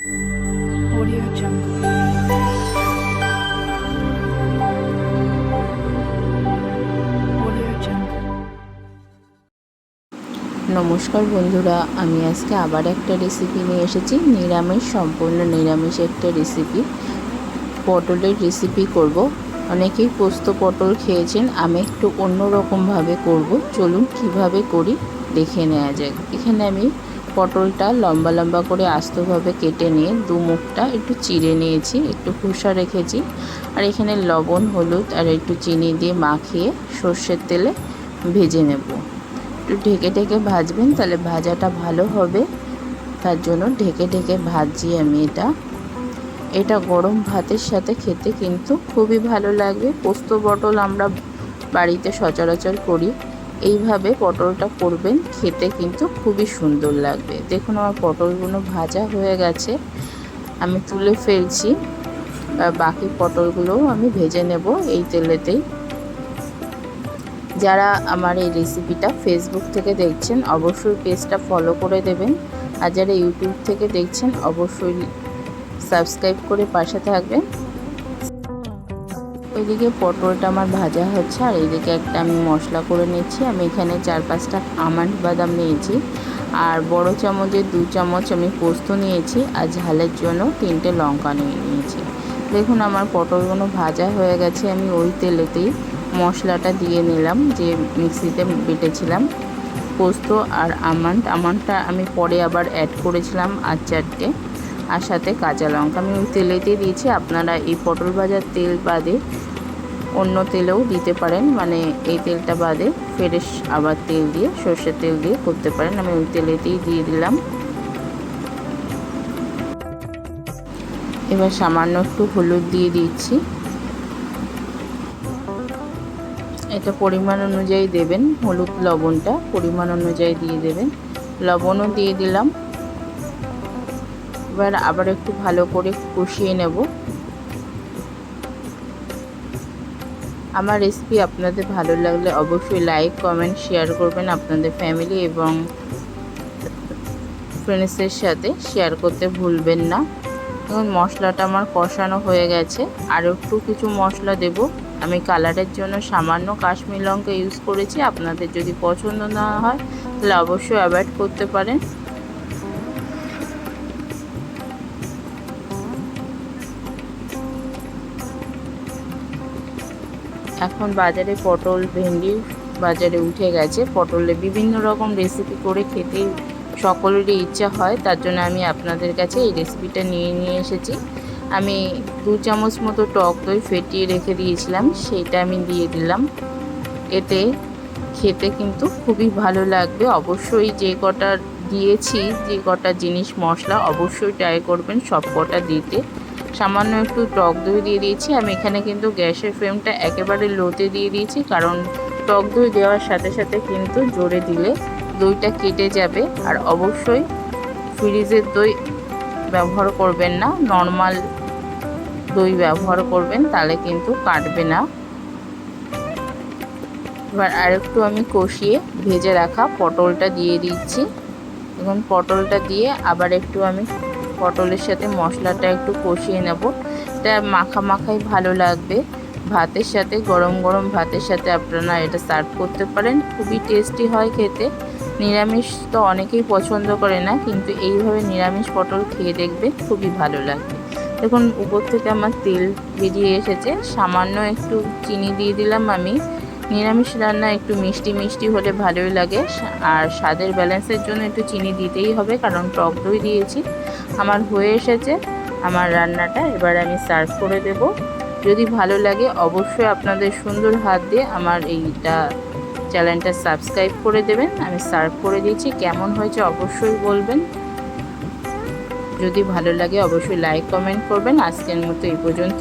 Audio Jungle. নমস্কার বন্ধুরা, আমি আজকে আবার একটা রেসিপি নিয়ে এসেছি। নিরামিষ, সম্পূর্ণ নিরামিষ একটা রেসিপি পটলের রেসিপি করব। অনেকেই পোস্ত পটল খেয়েছেন, আমি একটু অন্যরকমভাবে করব। চলুন কীভাবে করি, দেখে নেওয়া যাক। এখানে আমি পটলটা লম্বা লম্বা করে আস্তভাবে কেটে নিয়ে দু মুখটা একটু চিড়ে নিয়েছি, একটু খোসা রেখেছি। আর এখানে লবণ, হলুদ আর একটু চিনি দিয়ে মাখিয়ে সর্ষের তেলে ভেজে নেব। একটু ঢেকে ঢেকে ভাজবেন, তাহলে ভাজাটা ভালো হবে। তার জন্য ঢেকে ঢেকে ভাজি আমি এটা। এটা গরম ভাতের সাথে খেতে কিন্তু খুবই ভালো লাগবে পোস্ত পটল আমরা বাড়িতে সচরাচর করি। এইভাবে পটলটা করবেন, খেতে কিন্তু খুবই সুন্দর লাগবে। দেখুন আমার পটলগুলো ভাজা হয়ে গেছে। আমি তুলে ফেলছি বাকি পটলগুলোও আমি ভেজে নেব এই তেলেতেই। যারা আমার এই রেসিপিটা ফেসবুক থেকে দেখছেন, অবশ্যই পেজটা ফলো করে দেবেন। আর যারা ইউটিউব থেকে দেখছেন, অবশ্যই সাবস্ক্রাইব করে পাশে থাকবেন। ওইদিকে পটলটা আমার ভাজা হচ্ছে, আর এইদিকে একটা আমি মশলা করে নিচ্ছি। আমি এখানে চার পাঁচটা আমন্ড বাদাম নিয়েছি, আর বড় চামচের দু চামচ আমি পোস্ত নিয়েছি, আর ঝালের জন্য তিনটে লঙ্কা নিয়ে নিয়েছি। দেখুন আমার পটলগুলো ভাজা হয়ে গেছে, আমি ওই তেলেতেই মশলাটা দিয়ে নিলাম, যে মিক্সিতে বেটেছিলাম। পোস্ত আর আমন্ড, আমন্ডটা আমি পরে আবার অ্যাড করেছিলাম আর চারটে আর সাথে কাঁচা লঙ্কা। আমি ওই তেলেতেই দিয়েছি। আপনারা এই পটল ভাজার তেল বাদে অন্য তেলেও দিতে পারেন। মানে এই তেলটা বাদে ফ্রেশ আবার তেল দিয়ে, সর্ষের তেল দিয়ে করতে পারেন। আমি ওই তেলেতেই দিয়ে দিলাম। এবার সামান্য একটু হলুদ দিয়ে দিচ্ছি। এটা পরিমাণ অনুযায়ী দেবেন। হলুদ লবণটা পরিমাণ অনুযায়ী দিয়ে দেবেন। লবণও দিয়ে দিলাম। এবার আবার একটু ভালো করে কষিয়ে নেব। আমার রেসিপি আপনাদের ভালো লাগলে অবশ্যই লাইক কমেন্ট শেয়ার করবেন আপনাদের ফ্যামিলি এবং ফ্রেন্ডসের সাথে শেয়ার করতে ভুলবেন না। এখন মশলাটা আমার কষানো হয়ে গেছে। আর একটু কিছু মশলা দেব। আমি কালারের জন্য সামান্য কাশ্মীর লঙ্কা ইউজ করেছি। আপনাদের যদি পছন্দ না হয়, তাহলে অবশ্যই অ্যাভয়েড করতে পারেন। এখন বাজারে পটল, ভেন্ডি বাজারে উঠে গেছে। পটলে বিভিন্ন রকম রেসিপি করে খেতে সকলেরই ইচ্ছা হয়, তার জন্য আমি আপনাদের কাছে এই রেসিপিটা নিয়ে নিয়ে এসেছি। আমি দু চামচ মতো টক দই ফেটিয়ে রেখে দিয়েছিলাম সেইটা আমি দিয়ে দিলাম। এতে খেতে কিন্তু খুবই ভালো লাগবে। অবশ্যই যে কটা দিয়েছি, যে কটা জিনিস মশলা, অবশ্যই ট্রাই করবেন সব কটা দিতে। সামান্য একটু টক দই দিয়ে দিয়েছি। আমি এখানে কিন্তু গ্যাসের ফ্লেমটা একেবারে লোতে দিয়ে দিয়েছি, কারণ টক দই দেওয়ার সাথে সাথে কিন্তু জোরে দিলে দইটা কেটে যাবে। আর অবশ্যই ফ্রিজের দই ব্যবহার করবেন না, নর্মাল দই ব্যবহার করবেন, তাহলে কিন্তু কাটবে না। এবার আরেকটু আমি কষিয়ে ভেজে রাখা পটলটা দিয়ে দিচ্ছি। এখন পটলটা দিয়ে আবার একটু আমি পটলের সাথে মশলাটা একটু কষিয়ে নেব। এটা মাখা মাখাই ভালো লাগবে। ভাতের সাথে, গরম গরম ভাতের সাথে আপনারা এটা সার্ভ করতে পারেন। খুবই টেস্টি হয় খেতে। নিরামিষ তো অনেকেই পছন্দ করে না, কিন্তু এইভাবে নিরামিষ পটল খেয়ে দেখবে খুবই ভালো লাগবে। দেখুন, উপর থেকে আমার তেল বেরিয়ে এসেছে। সামান্য একটু চিনি দিয়ে দিলাম আমি। নিরামিষ রান্না একটু মিষ্টি মিষ্টি হলে ভালোই লাগে। আর স্বাদের ব্যালেন্সের জন্য একটু চিনি দিতেই হবে, কারণ টক দই দিয়েছি। আমার হয়ে এসেছে আমার রান্নাটা, এবার আমি সার্ভ করে দেব। যদি ভালো লাগে অবশ্যই আপনাদের সুন্দর হাত দিয়ে আমার এইটা চ্যানেলটা সাবস্ক্রাইব করে দেবেন। আমি সার্ভ করে দিয়েছি, কেমন হয়েছে অবশ্যই বলবেন। যদি ভালো লাগে অবশ্যই লাইক, কমেন্ট করবেন। আজকের মতো এই পর্যন্ত.